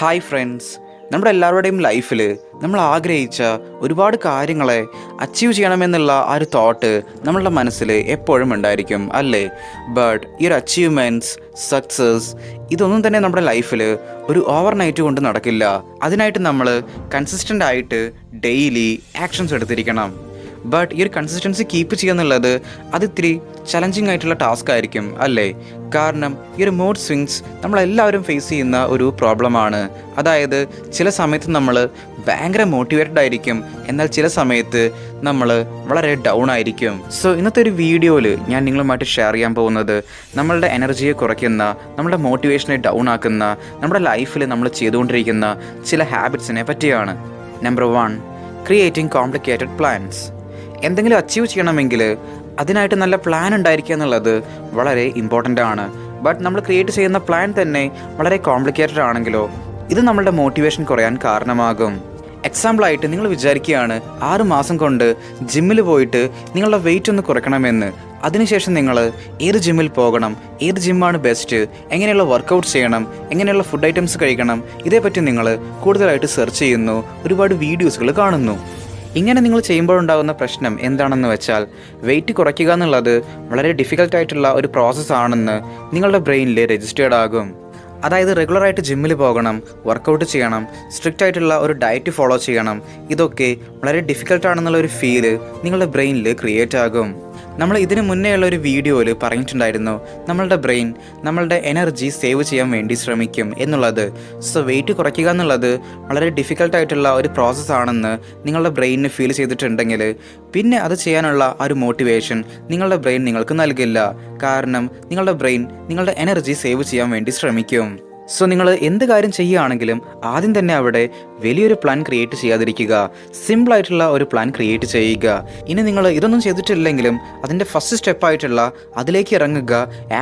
Hi friends നമ്മുടെ എല്ലാവരുടെയും ലൈഫിൽ നമ്മൾ ആഗ്രഹിച്ച ഒരുപാട് കാര്യങ്ങളെ അച്ചീവ് ചെയ്യണമെന്നുള്ള ആ ഒരു തോട്ട് നമ്മളുടെ മനസ്സിൽ എപ്പോഴും ഉണ്ടായിരിക്കും അല്ലേ? ബട്ട് ഈ ഒരു അച്ചീവ്മെന്റ്സ് സക്സസ് ഇതൊന്നും തന്നെ നമ്മുടെ ലൈഫിൽ ഒരു ഓവർ നൈറ്റ് കൊണ്ട് നടക്കില്ല. അതിനായിട്ട് നമ്മൾ കൺസിസ്റ്റന്റ് ആയിട്ട് ഡെയിലി ആക്ഷൻസ് എടുത്തിരിക്കണം. ബട്ട് ഈ ഒരു കൺസിസ്റ്റൻസി കീപ്പ് ചെയ്യുക എന്നുള്ളത് അത് ഇത്തിരി ചലഞ്ചിങ് ആയിട്ടുള്ള ടാസ്ക് ആയിരിക്കും അല്ലേ? കാരണം ഈ ഒരു മൂഡ് സ്വിങ്സ് നമ്മളെല്ലാവരും ഫേസ് ചെയ്യുന്ന ഒരു പ്രോബ്ലമാണ് അതായത് ചില സമയത്ത് നമ്മൾ ഭയങ്കര മോട്ടിവേറ്റഡ് ആയിരിക്കും. എന്നാൽ ചില സമയത്ത് നമ്മൾ വളരെ ഡൗൺ ആയിരിക്കും. സോ ഇന്നത്തെ ഒരു വീഡിയോയിൽ ഞാൻ നിങ്ങളുമായിട്ട് ഷെയർ ചെയ്യാൻ പോകുന്നത് നമ്മളുടെ എനർജിയെ കുറയ്ക്കുന്ന നമ്മുടെ മോട്ടിവേഷനെ ഡൗൺ ആക്കുന്ന നമ്മുടെ ലൈഫിൽ നമ്മൾ ചെയ്തുകൊണ്ടിരിക്കുന്ന ചില ഹാബിറ്റ്സിനെ പറ്റിയാണ്. Number one creating complicated plans എന്തെങ്കിലും അച്ചീവ് ചെയ്യണമെങ്കിൽ അതിനായിട്ട് നല്ല പ്ലാൻ ഉണ്ടായിരിക്കുക എന്നുള്ളത് വളരെ ഇമ്പോർട്ടന്റ് ആണ്. ബട്ട് നമ്മൾ ക്രിയേറ്റ് ചെയ്യുന്ന പ്ലാൻ തന്നെ വളരെ കോംപ്ലിക്കേറ്റഡ് ആണെങ്കിലോ ഇത് നമ്മളുടെ മോട്ടിവേഷൻ കുറയാൻ കാരണമാകും. എക്സാമ്പിളായിട്ട് നിങ്ങൾ വിചാരിക്കുകയാണ് ആറ് മാസം കൊണ്ട് ജിമ്മിൽ പോയിട്ട് നിങ്ങളുടെ വെയിറ്റ് ഒന്ന് കുറയ്ക്കണമെന്ന്. അതിനുശേഷം നിങ്ങൾ ഏത് ജിമ്മിൽ പോകണം ഏത് ജിമ്മാണ് ബെസ്റ്റ് എങ്ങനെയുള്ള വർക്കൗട്ട് ചെയ്യണം എങ്ങനെയുള്ള ഫുഡ് ഐറ്റംസ് കഴിക്കണം ഇതേപ്പറ്റി നിങ്ങൾ കൂടുതലായിട്ട് സെർച്ച് ചെയ്യുന്നു ഒരുപാട് വീഡിയോസുകൾ കാണുന്നു. ഇങ്ങനെ നിങ്ങൾ ചെയ്യുമ്പോഴുണ്ടാകുന്ന പ്രശ്നം എന്താണെന്ന് വെച്ചാൽ വെയിറ്റ് കുറയ്ക്കുക എന്നുള്ളത് വളരെ ഡിഫിക്കൽട്ടായിട്ടുള്ള ഒരു പ്രോസസ്സാണെന്ന് നിങ്ങളുടെ ബ്രെയിനിൽ രജിസ്റ്റേർഡ് ആകും. അതായത് റെഗുലറായിട്ട് ജിമ്മിൽ പോകണം വർക്കൗട്ട് ചെയ്യണം സ്ട്രിക്റ്റ് ആയിട്ടുള്ള ഒരു ഡയറ്റ് ഫോളോ ചെയ്യണം ഇതൊക്കെ വളരെ ഡിഫിക്കൽട്ടാണെന്നുള്ള ഒരു ഫീൽ നിങ്ങളുടെ ബ്രെയിനിൽ ക്രിയേറ്റ് ആകും. നമ്മൾ ഇതിനു മുന്നേ ഉള്ള ഒരു വീഡിയോയിൽ പറഞ്ഞിട്ടുണ്ടായിരുന്നു നമ്മളുടെ ബ്രെയിൻ നമ്മളുടെ എനർജി സേവ് ചെയ്യാൻ വേണ്ടി ശ്രമിക്കും എന്നുള്ളത്. സോ വെയിറ്റ് കുറയ്ക്കുക എന്നുള്ളത് വളരെ ഡിഫിക്കൽട്ടായിട്ടുള്ള ഒരു പ്രോസസ്സ് ആണെന്ന് നിങ്ങളുടെ ബ്രെയിനിന് ഫീൽ ചെയ്തിട്ടുണ്ടെങ്കിൽ പിന്നെ അത് ചെയ്യാനുള്ള ആ ഒരു മോട്ടിവേഷൻ നിങ്ങളുടെ ബ്രെയിൻ നിങ്ങൾക്ക് നൽകില്ല. കാരണം നിങ്ങളുടെ ബ്രെയിൻ നിങ്ങളുടെ എനർജി സേവ് ചെയ്യാൻ വേണ്ടി ശ്രമിക്കും. സോ നിങ്ങൾ എന്ത് കാര്യം ചെയ്യുകയാണെങ്കിലും ആദ്യം തന്നെ അവിടെ വലിയൊരു പ്ലാൻ ക്രിയേറ്റ് ചെയ്യാതിരിക്കുക. സിമ്പിളായിട്ടുള്ള ഒരു പ്ലാൻ ക്രിയേറ്റ് ചെയ്യുക. ഇനി നിങ്ങൾ ഇതൊന്നും ചെയ്തിട്ടില്ലെങ്കിലും അതിന്റെ ഫസ്റ്റ് സ്റ്റെപ്പായിട്ടുള്ള അതിലേക്ക് ഇറങ്ങുക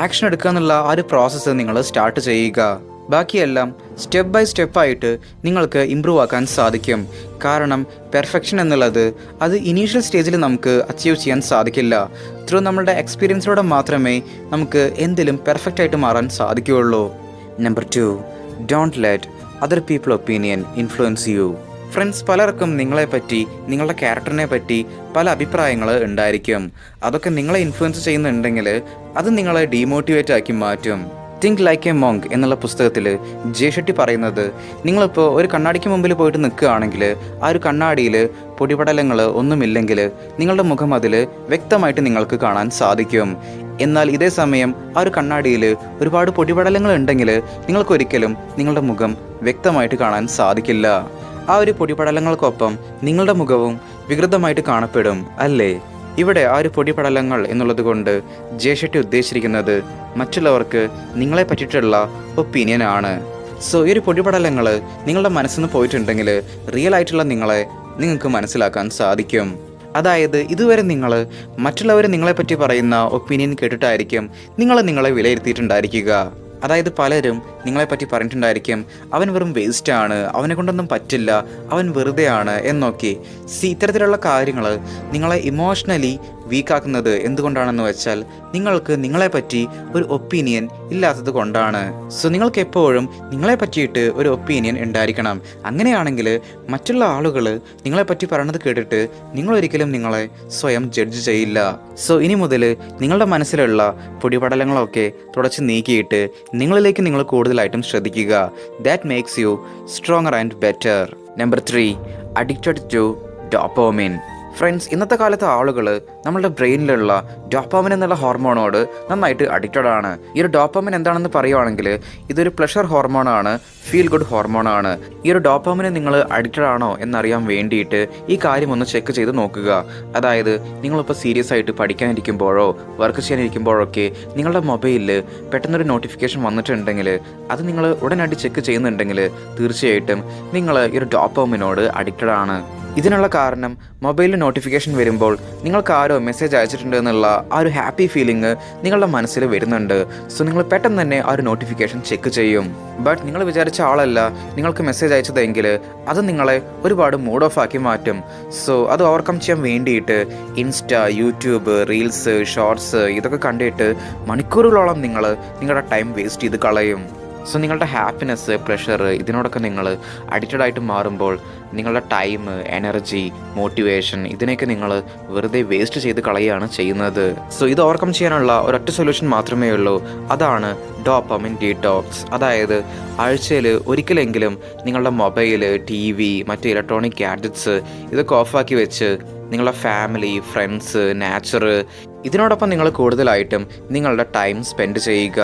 ആക്ഷൻ എടുക്കുക എന്നുള്ള ആ ഒരു പ്രോസസ്സ് നിങ്ങൾ സ്റ്റാർട്ട് ചെയ്യുക. ബാക്കിയെല്ലാം സ്റ്റെപ്പ് ബൈ സ്റ്റെപ്പായിട്ട് നിങ്ങൾക്ക് ഇമ്പ്രൂവ് ആക്കാൻ സാധിക്കും. കാരണം പെർഫെക്ഷൻ എന്നുള്ളത് അത് ഇനീഷ്യൽ സ്റ്റേജിൽ നമുക്ക് അച്ചീവ് ചെയ്യാൻ സാധിക്കില്ല. ത്രൂ നമ്മളുടെ എക്സ്പീരിയൻസിലൂടെ മാത്രമേ നമുക്ക് എന്തിലും പെർഫെക്റ്റ് ആയിട്ട് മാറാൻ സാധിക്കുകയുള്ളൂ. Number two don't let other people opinion influence you friends പലർക്കും നിങ്ങളെ പറ്റി നിങ്ങളുടെ ക്യാരക്ടറിനെ പറ്റി പല അഭിപ്രായങ്ങൾ ഉണ്ടായിരിക്കും. അതൊക്കെ നിങ്ങളെ ഇൻഫ്ലുവൻസ് ചെയ്യുന്നുണ്ടെങ്കിൽ അത് നിങ്ങളെ ഡീമോട്ടിവേറ്റ് ആക്കി മാറ്റും. തിങ്ക് ലൈക്ക് എ മോങ്ക് എന്നുള്ള പുസ്തകത്തിൽ ജയഷെട്ടി പറയുന്നത് നിങ്ങളിപ്പോൾ ഒരു കണ്ണാടിക്ക് മുമ്പിൽ പോയിട്ട് നിൽക്കുകയാണെങ്കിൽ ആ ഒരു കണ്ണാടിയിൽ പൊടിപടലങ്ങൾ ഒന്നുമില്ലെങ്കിൽ നിങ്ങളുടെ മുഖം അതിൽ വ്യക്തമായിട്ട് നിങ്ങൾക്ക് കാണാൻ സാധിക്കും. എന്നാൽ ഇതേ സമയം ആ ഒരു കണ്ണാടിയിൽ ഒരുപാട് പൊടിപടലങ്ങൾ ഉണ്ടെങ്കിൽ നിങ്ങൾക്കൊരിക്കലും നിങ്ങളുടെ മുഖം വ്യക്തമായിട്ട് കാണാൻ സാധിക്കില്ല. ആ ഒരു പൊടിപടലങ്ങൾക്കൊപ്പം നിങ്ങളുടെ മുഖവും വികൃതമായിട്ട് കാണപ്പെടും അല്ലേ? ഇവിടെ ആ ഒരു പൊടിപടലങ്ങൾ എന്നുള്ളത് കൊണ്ട് ജയശെട്ടി ഉദ്ദേശിച്ചിരിക്കുന്നത് മറ്റുള്ളവർക്ക് നിങ്ങളെ പറ്റിയിട്ടുള്ള ഒപ്പീനിയൻ ആണ്. സോ ഈ ഒരു പൊടിപടലങ്ങൾ നിങ്ങളുടെ മനസ്സിൽ നിന്ന് പോയിട്ടുണ്ടെങ്കിൽ റിയൽ ആയിട്ടുള്ള നിങ്ങളെ നിങ്ങൾക്ക് മനസ്സിലാക്കാൻ സാധിക്കും. അതായത് ഇതുവരെ നിങ്ങൾ മറ്റുള്ളവർ നിങ്ങളെപ്പറ്റി പറയുന്ന ഒപ്പീനിയൻ കേട്ടിട്ടായിരിക്കും നിങ്ങൾ നിങ്ങളെ വിലയിരുത്തിയിട്ടുണ്ടായിരിക്കുക. അതായത് പലരും നിങ്ങളെപ്പറ്റി പറഞ്ഞിട്ടുണ്ടായിരിക്കും അവൻ വെറും വേസ്റ്റ് ആണ് അവനെ കൊണ്ടൊന്നും പറ്റില്ല അവൻ വെറുതെയാണ് എന്നൊക്കെ. സി ഇത്തരത്തിലുള്ള കാര്യങ്ങൾ നിങ്ങളെ ഇമോഷണലി വീക്കാക്കുന്നത് എന്തുകൊണ്ടാണെന്ന് വെച്ചാൽ നിങ്ങൾക്ക് നിങ്ങളെപ്പറ്റി ഒരു ഒപ്പീനിയൻ ഇല്ലാത്തത് കൊണ്ടാണ്. സോ നിങ്ങൾക്ക് എപ്പോഴും നിങ്ങളെ പറ്റിയിട്ട് ഒരു ഒപ്പീനിയൻ ഉണ്ടായിരിക്കണം. അങ്ങനെയാണെങ്കിൽ മറ്റുള്ള ആളുകൾ നിങ്ങളെപ്പറ്റി പറയണത് കേട്ടിട്ട് നിങ്ങൾ ഒരിക്കലും നിങ്ങളെ സ്വയം ജഡ്ജ് ചെയ്യില്ല. സോ ഇനി മുതൽ നിങ്ങളുടെ മനസ്സിലുള്ള പൊടിപടലങ്ങളൊക്കെ തുടച്ച് നീക്കിയിട്ട് നിങ്ങളിലേക്ക് നിങ്ങൾ കൂടുതലായിട്ടും ശ്രദ്ധിക്കുക. That makes you stronger and better number three addicted to dopamine friends ഇന്നത്തെ കാലത്തെ ആളുകൾ നമ്മളുടെ ബ്രെയിനിലുള്ള ഡോപ്പാമിൻ എന്നുള്ള ഹോർമോണോട് നന്നായിട്ട് അഡിക്റ്റഡ് ആണ്. ഈ ഒരു ഡോപ്പാമിൻ എന്താണെന്ന് പറയുവാണെങ്കിൽ ഇതൊരു പ്ലഷർ ഹോർമോണാണ് ഫീൽ ഗുഡ് ഹോർമോണാണ്. ഈ ഒരു ഡോപ്പാമിന് നിങ്ങൾ അഡിക്റ്റഡ് ആണോ എന്നറിയാൻ വേണ്ടിയിട്ട് ഈ കാര്യം ഒന്ന് ചെക്ക് ചെയ്ത് നോക്കുക. അതായത് നിങ്ങളിപ്പോൾ സീരിയസ് ആയിട്ട് പഠിക്കാനിരിക്കുമ്പോഴോ വർക്ക് ചെയ്യാനിരിക്കുമ്പോഴൊക്കെ നിങ്ങളുടെ മൊബൈലിൽ പെട്ടെന്നൊരു നോട്ടിഫിക്കേഷൻ വന്നിട്ടുണ്ടെങ്കിൽ അത് നിങ്ങൾ ഉടനടി ചെക്ക് ചെയ്യുന്നുണ്ടെങ്കിൽ തീർച്ചയായിട്ടും നിങ്ങൾ ഈ ഒരു ഡോപ്പാമിനോട് അഡിക്റ്റഡ് ആണ്. ഇതിനുള്ള കാരണം മൊബൈലിൽ നോട്ടിഫിക്കേഷൻ വരുമ്പോൾ നിങ്ങൾക്ക് ആരോ മെസ്സേജ് അയച്ചിട്ടുണ്ട് എന്നുള്ള ആ ഒരു ഹാപ്പി ഫീലിംഗ് നിങ്ങളുടെ മനസ്സിൽ വരുന്നുണ്ട്. സോ നിങ്ങൾ പെട്ടെന്ന് തന്നെ ആ ഒരു നോട്ടിഫിക്കേഷൻ ചെക്ക് ചെയ്യും. ബട്ട് നിങ്ങൾ വിചാരിച്ച ആളല്ല നിങ്ങൾക്ക് മെസ്സേജ് അയച്ചതെങ്കിൽ അത് നിങ്ങളെ ഒരുപാട് മൂഡ് ഓഫ് ആക്കി മാറ്റും. സോ അത് ഓവർകം ചെയ്യാൻ വേണ്ടിയിട്ട് ഇൻസ്റ്റ യൂട്യൂബ് റീൽസ് ഷോർട്സ് ഇതൊക്കെ കണ്ടിട്ട് മണിക്കൂറുകളോളം നിങ്ങൾ നിങ്ങളുടെ ടൈം വേസ്റ്റ് ചെയ്ത് കളയും. സോ നിങ്ങളുടെ ഹാപ്പിനെസ് പ്ലഷർ ഇതിനോടൊക്കെ നിങ്ങൾ അഡിക്റ്റഡ് ആയിട്ട് മാറുമ്പോൾ നിങ്ങളുടെ ടൈം എനർജി മോട്ടിവേഷൻ ഇതിനെയൊക്കെ നിങ്ങൾ വെറുതെ വേസ്റ്റ് ചെയ്ത് കളയുകയാണ് ചെയ്യുന്നത്. സോ ഇത് ഓവർകം ചെയ്യാനുള്ള ഒരൊറ്റ സൊല്യൂഷൻ മാത്രമേ ഉള്ളൂ. അതാണ് ഡോപ്പമിൻ ഡീടോക്സ് അതായത് ആഴ്ചയിൽ ഒരിക്കലെങ്കിലും നിങ്ങളുടെ മൊബൈൽ ടി വി മറ്റ് ഇലക്ട്രോണിക് ഗാഡ്ജറ്റ്സ് ഇതൊക്കെ ഓഫാക്കി വെച്ച് നിങ്ങളുടെ ഫാമിലി ഫ്രണ്ട്സ് നാച്ചർ ഇതിനോടൊപ്പം നിങ്ങൾ കൂടുതലായിട്ടും നിങ്ങളുടെ ടൈം സ്പെൻഡ് ചെയ്യുക.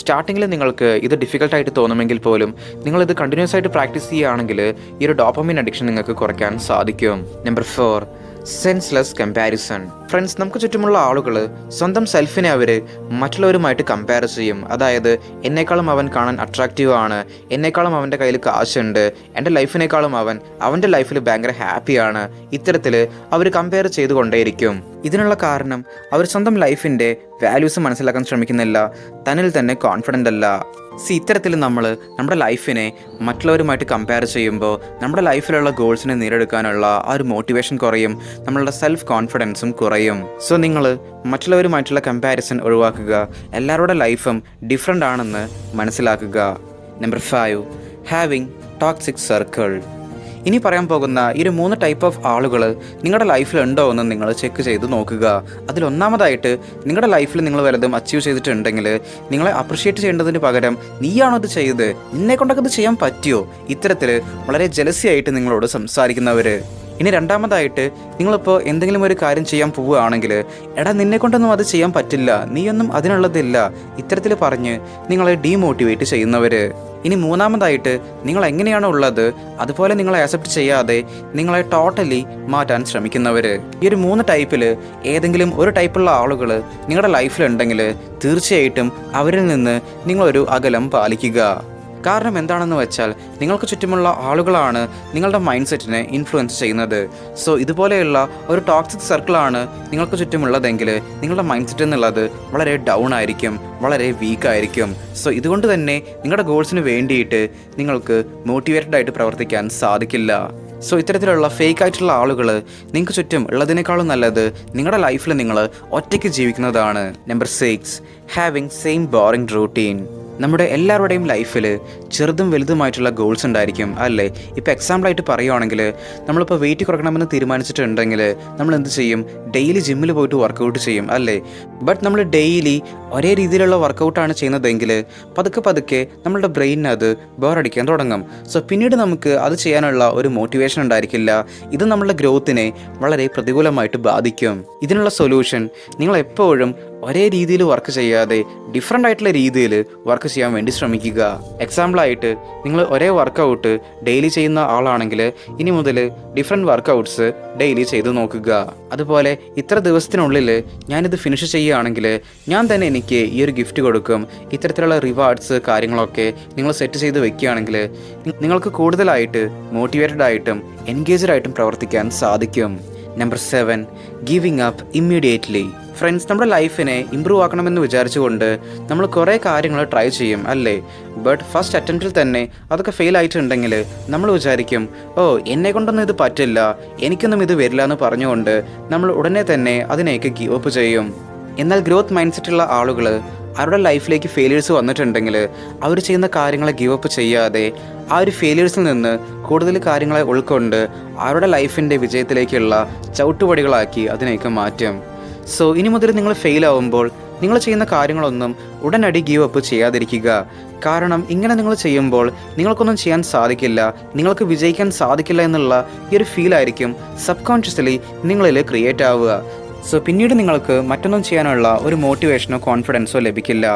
സ്റ്റാർട്ടിങ്ങിൽ നിങ്ങൾക്ക് ഇത് ഡിഫിക്കൽട്ടായിട്ട് തോന്നുമെങ്കിൽ പോലും നിങ്ങൾ ഇത് കണ്ടിന്യൂസ് ആയിട്ട് പ്രാക്ടീസ് ചെയ്യുകയാണെങ്കിൽ ഈ ഒരു ഡോപ്പമിൻ അഡിക്ഷൻ നിങ്ങൾക്ക് കുറയ്ക്കാൻ സാധിക്കും. Number four senseless comparison friends നമുക്ക് ചുറ്റുമുള്ള ആളുകൾ സ്വന്തം സെൽഫിനെ അവർ മറ്റുള്ളവരുമായിട്ട് കമ്പയർ ചെയ്യും. അതായത് എന്നെക്കാളും അവൻ കാണാൻ അട്രാക്റ്റീവ് ആണ്. എന്നെക്കാളും അവന്റെ കയ്യിൽ കാശുണ്ട്. എന്റെ ലൈഫിനേക്കാളും അവൻ അവന്റെ ലൈഫിൽ ഭയങ്കര ഹാപ്പിയാണ് ഇത്തരത്തിൽ അവർ കമ്പയർ ചെയ്തുകൊണ്ടേയിരിക്കും. ഇതിനുള്ള കാരണം അവർ സ്വന്തം ലൈഫിന്റെ വാല്യൂസ് മനസ്സിലാക്കാൻ ശ്രമിക്കുന്നില്ല. തന്നിൽ തന്നെ കോൺഫിഡന്റ് അല്ല. സി ഇത്തരത്തിൽ നമ്മൾ നമ്മുടെ ലൈഫിനെ മറ്റുള്ളവരുമായിട്ട് കമ്പയർ ചെയ്യുമ്പോൾ നമ്മുടെ ലൈഫിലുള്ള ഗോൾസിനെ നേടിയെടുക്കാനുള്ള ആ ഒരു മോട്ടിവേഷൻ കുറയും നമ്മളുടെ സെൽഫ് കോൺഫിഡൻസും കുറയും. സോ നിങ്ങൾ മറ്റുള്ളവരുമായിട്ടുള്ള കമ്പാരിസൺ ഒഴിവാക്കുക എല്ലാവരുടെ ലൈഫും ഡിഫറെന്റ് ആണെന്ന് മനസ്സിലാക്കുക. Number five having toxic circle ഇനി പറയാൻ പോകുന്ന ഈ ഒരു മൂന്ന് ടൈപ്പ് ഓഫ് ആളുകൾ നിങ്ങളുടെ ലൈഫിൽ ഉണ്ടോ എന്ന് നിങ്ങൾ ചെക്ക് ചെയ്ത് നോക്കുക. അതിലൊന്നാമതായിട്ട് നിങ്ങളുടെ ലൈഫിൽ നിങ്ങൾ വല്ലതും അച്ചീവ് ചെയ്തിട്ടുണ്ടെങ്കിൽ നിങ്ങളെ അപ്രിഷ്യേറ്റ് ചെയ്യേണ്ടതിന് പകരം നീയാണോ ഇത് ചെയ്ത് നിന്നെ കൊണ്ടൊക്കെ ഇത് ചെയ്യാൻ പറ്റിയോ? ഇത്തരത്തിൽ വളരെ ജലസിയായിട്ട് നിങ്ങളോട് സംസാരിക്കുന്നവർ ഇനി രണ്ടാമതായിട്ട് നിങ്ങളിപ്പോൾ എന്തെങ്കിലും ഒരു കാര്യം ചെയ്യാൻ പോവുകയാണെങ്കിൽ എടാ നിന്നെ കൊണ്ടൊന്നും അത് ചെയ്യാൻ പറ്റില്ല നീയൊന്നും അതിനുള്ളതില്ല ഇത്തരത്തിൽ പറഞ്ഞ് നിങ്ങളെ ഡീമോട്ടിവേറ്റ് ചെയ്യുന്നവർ ഇനി മൂന്നാമതായിട്ട് നിങ്ങൾ എങ്ങനെയാണോ ഉള്ളത് അതുപോലെ നിങ്ങളെ അക്സെപ്റ്റ് ചെയ്യാതെ നിങ്ങളെ ടോട്ടലി മാറ്റാൻ ശ്രമിക്കുന്നവർ ഈ ഒരു മൂന്ന് ടൈപ്പിൽ ഏതെങ്കിലും ഒരു ടൈപ്പുള്ള ആളുകൾ നിങ്ങളുടെ ലൈഫിലുണ്ടെങ്കിൽ തീർച്ചയായിട്ടും അവരിൽ നിന്ന് നിങ്ങളൊരു അകലം പാലിക്കുക. കാരണം എന്താണെന്ന് വെച്ചാൽ നിങ്ങൾക്ക് ചുറ്റുമുള്ള ആളുകളാണ് നിങ്ങളുടെ മൈൻഡ് സെറ്റിനെ ഇൻഫ്ലുവൻസ് ചെയ്യുന്നത്. സോ ഇതുപോലെയുള്ള ഒരു ടോക്സിക് സർക്കിളാണ് നിങ്ങൾക്ക് ചുറ്റുമുള്ളതെങ്കിൽ നിങ്ങളുടെ മൈൻഡ് സെറ്റ് എന്നുള്ളത് വളരെ ഡൗൺ ആയിരിക്കും വളരെ വീക്ക് ആയിരിക്കും. സോ ഇതുകൊണ്ട് തന്നെ നിങ്ങളുടെ ഗോൾസിന് വേണ്ടിയിട്ട് നിങ്ങൾക്ക് മോട്ടിവേറ്റഡ് ആയിട്ട് പ്രവർത്തിക്കാൻ സാധിക്കില്ല. സോ ഇത്തരത്തിലുള്ള ഫേക്ക് ആയിട്ടുള്ള ആളുകൾ നിങ്ങൾക്ക് ചുറ്റും ഉള്ളതിനേക്കാളും നല്ലത് നിങ്ങളുടെ ലൈഫിൽ നിങ്ങൾ ഒറ്റയ്ക്ക് ജീവിക്കുന്നതാണ്. Number six having same boring routine നമ്മുടെ എല്ലാവരുടെയും ലൈഫിൽ ചെറുതും വലുതുമായിട്ടുള്ള ഗോൾസ് ഉണ്ടായിരിക്കും അല്ലേ? ഇപ്പോൾ എക്സാമ്പിളായിട്ട് പറയുവാണെങ്കിൽ നമ്മളിപ്പോൾ വെയിറ്റ് കുറയ്ക്കണമെന്ന് തീരുമാനിച്ചിട്ടുണ്ടെങ്കിൽ നമ്മൾ എന്ത് ചെയ്യും? ഡെയിലി ജിമ്മിൽ പോയിട്ട് വർക്കൗട്ട് ചെയ്യും അല്ലേ? ബട്ട് നമ്മൾ ഡെയിലി ഒരേ രീതിയിലുള്ള വർക്കൗട്ടാണ് ചെയ്യുന്നതെങ്കിൽ പതുക്കെ പതുക്കെ നമ്മളുടെ ബ്രെയിനിന് അത് ബോറടിക്കാൻ തുടങ്ങും. സോ പിന്നീട് നമുക്ക് അത് ചെയ്യാനുള്ള ഒരു മോട്ടിവേഷൻ ഉണ്ടായിരിക്കില്ല. ഇത് നമ്മളുടെ ഗ്രോത്തിനെ വളരെ പ്രതികൂലമായിട്ട് ബാധിക്കും. ഇതിനുള്ള സൊല്യൂഷൻ നിങ്ങൾ എപ്പോഴും ഒരേ രീതിയിൽ വർക്ക് ചെയ്യാതെ ഡിഫറെന്റ് ആയിട്ടുള്ള രീതിയിൽ വർക്ക് ചെയ്യാൻ വേണ്ടി ശ്രമിക്കുക. എക്സാമ്പിളായിട്ട് നിങ്ങൾ ഒരേ വർക്കൗട്ട് ഡെയിലി ചെയ്യുന്ന ആളാണെങ്കിൽ ഇനി മുതൽ ഡിഫറെന്റ് വർക്കൗട്ട്സ് ഡെയിലി ചെയ്ത് നോക്കുക. അതുപോലെ ഇത്ര ദിവസത്തിനുള്ളിൽ ഞാനിത് ഫിനിഷ് ചെയ്യുകയാണെങ്കിൽ ഞാൻ തന്നെ എനിക്ക് ഈ ഒരു ഗിഫ്റ്റ് കൊടുക്കും. ഇത്തരത്തിലുള്ള റിവാർഡ്സ് കാര്യങ്ങളൊക്കെ നിങ്ങൾ സെറ്റ് ചെയ്ത് വെക്കുകയാണെങ്കിൽ നിങ്ങൾക്ക് കൂടുതലായിട്ട് മോട്ടിവേറ്റഡ് ആയിട്ടും എൻഗേജഡ് ആയിട്ടും പ്രവർത്തിക്കാൻ സാധിക്കും. Number seven giving up immediately friends നമ്മുടെ ലൈഫിനെ ഇമ്പ്രൂവ് ആക്കണമെന്ന് വിചാരിച്ചുകൊണ്ട് നമ്മൾ കുറേ കാര്യങ്ങൾ ട്രൈ ചെയ്യും അല്ലേ? ബട്ട് ഫസ്റ്റ് അറ്റംപ്റ്റിൽ തന്നെ അതൊക്കെ ഫെയിൽ ആയിട്ടുണ്ടെങ്കിൽ നമ്മൾ വിചാരിക്കും ഓ എന്നെ കൊണ്ടൊന്നും ഇത് പറ്റില്ല എനിക്കൊന്നും ഇത് വരില്ല എന്ന് പറഞ്ഞുകൊണ്ട് നമ്മൾ ഉടനെ തന്നെ അതിനെയൊക്കെ ഗീവ് അപ്പ് ചെയ്യും. എന്നാൽ ഗ്രോത്ത് മൈൻഡ് സെറ്റുള്ള ആളുകൾ അവരുടെ ലൈഫിലേക്ക് ഫെയിലിയേഴ്സ് വന്നിട്ടുണ്ടെങ്കിൽ അവർ ചെയ്യുന്ന കാര്യങ്ങളെ ഗീവ് അപ്പ് ചെയ്യാതെ ആ ഒരു ഫെയിലിയേഴ്സിൽ നിന്ന് കൂടുതൽ കാര്യങ്ങളെ ഉൾക്കൊണ്ട് അവരുടെ ലൈഫിന്റെ വിജയത്തിലേക്കുള്ള ചവിട്ടുപടികളാക്കി അതിനെയൊക്കെ മാറ്റും. സോ ഇനി മുതൽ നിങ്ങൾ ഫെയിൽ ആവുമ്പോൾ നിങ്ങൾ ചെയ്യുന്ന കാര്യങ്ങളൊന്നും ഉടനടി ഗീവ് അപ്പ് ചെയ്യാതിരിക്കുക. കാരണം ഇങ്ങനെ നിങ്ങൾ ചെയ്യുമ്പോൾ നിങ്ങൾക്കൊന്നും ചെയ്യാൻ സാധിക്കില്ല നിങ്ങൾക്ക് വിജയിക്കാൻ സാധിക്കില്ല എന്നുള്ള ഈ ഒരു ഫീലായിരിക്കും സബ് കോൺഷ്യസ്ലി നിങ്ങളിൽ ക്രിയേറ്റ് ആവുക. സോ പിന്നീട് നിങ്ങൾക്ക് മറ്റൊന്നും ചെയ്യാനുള്ള ഒരു മോട്ടിവേഷനോ കോൺഫിഡൻസോ ലഭിക്കില്ല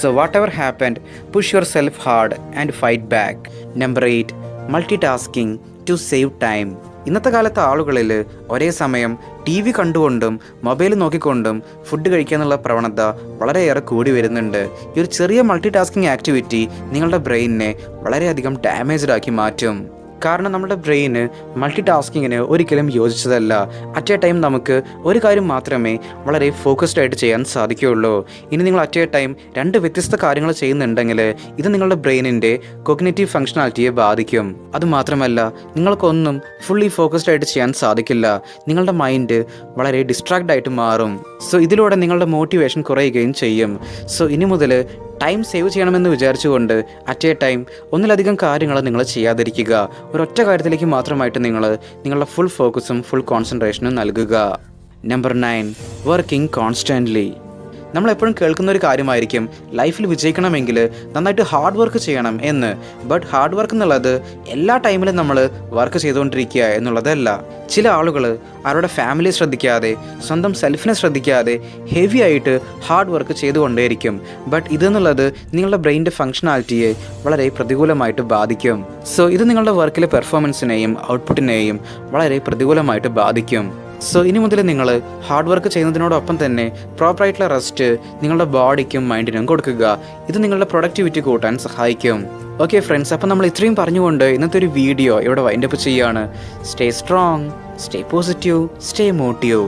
so whatever happened push yourself hard and fight back number eight multitasking to save time ഇന്നത്തെ കാലത്തെ ആളുകളിൽ ഒരേ സമയം ടി വി കണ്ടുകൊണ്ടും മൊബൈൽ നോക്കിക്കൊണ്ടും ഫുഡ് കഴിക്കാനുള്ള പ്രവണത വളരെയേറെ കൂടി വരുന്നുണ്ട്. ഈ ഒരു ചെറിയ മൾട്ടി ടാസ്കിങ് ആക്ടിവിറ്റി നിങ്ങളുടെ ബ്രെയിനിനെ വളരെയധികം ഡാമേജ്ഡ് ആക്കി മാറ്റും. കാരണം നമ്മുടെ ബ്രെയിന് മൾട്ടി ടാസ്കിങ്ങിന് ഒരിക്കലും യോജിച്ചതല്ല. അറ്റ് എ ടൈം നമുക്ക് ഒരു കാര്യം മാത്രമേ വളരെ ഫോക്കസ്ഡ് ആയിട്ട് ചെയ്യാൻ സാധിക്കുകയുള്ളൂ. ഇനി നിങ്ങൾ അറ്റ് എ ടൈം രണ്ട് വ്യത്യസ്ത കാര്യങ്ങൾ ചെയ്യുന്നുണ്ടെങ്കിൽ ഇത് നിങ്ങളുടെ ബ്രെയിനിന്റെ കൊഗ്നേറ്റീവ് ഫംഗ്ഷനാലിറ്റിയെ ബാധിക്കും. അതുമാത്രമല്ല നിങ്ങൾക്കൊന്നും ഫുള്ളി ഫോക്കസ്ഡ് ആയിട്ട് ചെയ്യാൻ സാധിക്കില്ല. നിങ്ങളുടെ മൈൻഡ് വളരെ ഡിസ്ട്രാക്ട് ആയിട്ട് മാറും. സോ ഇതിലൂടെ നിങ്ങളുടെ മോട്ടിവേഷൻ കുറയുകയും ചെയ്യും. സോ ഇനി മുതൽ ടൈം സേവ് ചെയ്യണമെന്ന് വിചാരിച്ചുകൊണ്ട് അറ്റ് എ ടൈം ഒന്നിലധികം കാര്യങ്ങൾ നിങ്ങൾ ചെയ്യാതിരിക്കുക. ഒരൊറ്റ കാര്യത്തിലേക്ക് മാത്രമായിട്ട് നിങ്ങൾ നിങ്ങളുടെ ഫുൾ ഫോക്കസും ഫുൾ കോൺസെൻട്രേഷനും നൽകുക. നമ്പർ നയൻ വർക്കിംഗ് കോൺസ്റ്റന്റ്ലി നമ്മൾ എപ്പോഴും കേൾക്കുന്ന ഒരു കാര്യമായിരിക്കും. ലൈഫിൽ വിജയിക്കണമെങ്കിൽ നന്നായിട്ട് ഹാർഡ് വർക്ക് ചെയ്യണം എന്ന്. ബട്ട് ഹാർഡ് വർക്ക് എന്നുള്ളത് എല്ലാ ടൈമിലും നമ്മൾ വർക്ക് ചെയ്തുകൊണ്ടിരിക്കുക എന്നുള്ളതല്ല. ചില ആളുകൾ അവരുടെ ഫാമിലി ശ്രദ്ധിക്കാതെ സ്വന്തം സെൽഫിനെ ശ്രദ്ധിക്കാതെ ഹെവി ആയിട്ട് ഹാർഡ് വർക്ക് ചെയ്തുകൊണ്ടേയിരിക്കും. ബട്ട് ഇതെന്നുള്ളത് നിങ്ങളുടെ ബ്രെയിന്റെ ഫങ്ഷണാലിറ്റിയെ വളരെ പ്രതികൂലമായിട്ട് ബാധിക്കും. സോ ഇത് നിങ്ങളുടെ വർക്കിലെ പെർഫോമൻസിനെയും ഔട്ട്പുട്ടിനെയും വളരെ പ്രതികൂലമായിട്ട് ബാധിക്കും. സോ ഇനി മുതൽ നിങ്ങൾ ഹാർഡ് വർക്ക് ചെയ്യുന്നതിനോടൊപ്പം തന്നെ പ്രോപ്പറായിട്ടുള്ള റെസ്റ്റ് നിങ്ങളുടെ ബോഡിക്കും മൈൻഡിനും കൊടുക്കുക. ഇത് നിങ്ങളുടെ പ്രൊഡക്ടിവിറ്റി കൂട്ടാൻ സഹായിക്കും. ഓക്കെ ഫ്രണ്ട്സ് അപ്പം നമ്മൾ ഇത്രയും പറഞ്ഞുകൊണ്ട് ഇന്നത്തെ ഒരു വീഡിയോ ഇവിടെ വൈൻഡപ്പ് ചെയ്യുകയാണ്. Stay strong stay positive stay motive